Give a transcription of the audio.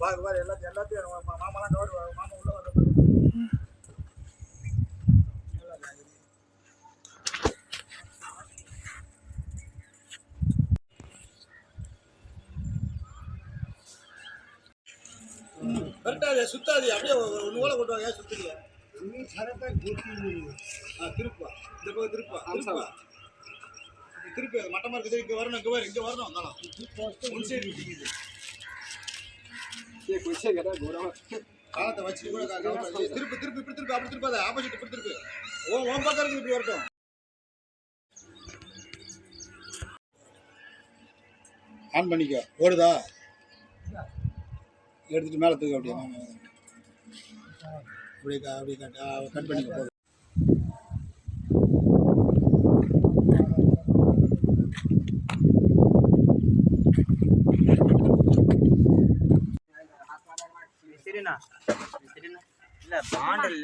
பாரு பாரு எல்லாத்தையும் எல்லாத்தையும் மாமாலாம் கவர் மாமா உள்ள வர கரெக்டாக சுத்தாது அப்படியே ஒரு நூலை கொண்டு வாங்க சுத்துறியா ஆ திருப்பா. இந்த பக்கம் திருப்பா திருப்பா. திருப்பி மட்டமா இருக்குது இங்க வரணும் இங்க வரும் இங்க வரணும் முன் சைடு இருக்குது காலத்தை வச்சுட்டு கூட திருப்பி திருப்பி இப்படி திருப்பி அப்படி திருப்பாத ஆப்போசிட் இப்படி திருப்பி ஓ உன் பக்கம் இருக்கு இப்படி வரட்டும் ஆன் பண்ணிக்கோ. ஓடுதா? எடுத்துட்டு மேலே தூக்க அப்படியே. ஆமா. அப்படியே அப்படியே கட். பண்ணிக்கோ சரிண்ணா சரிண்ணா இல்லை பாண்டல்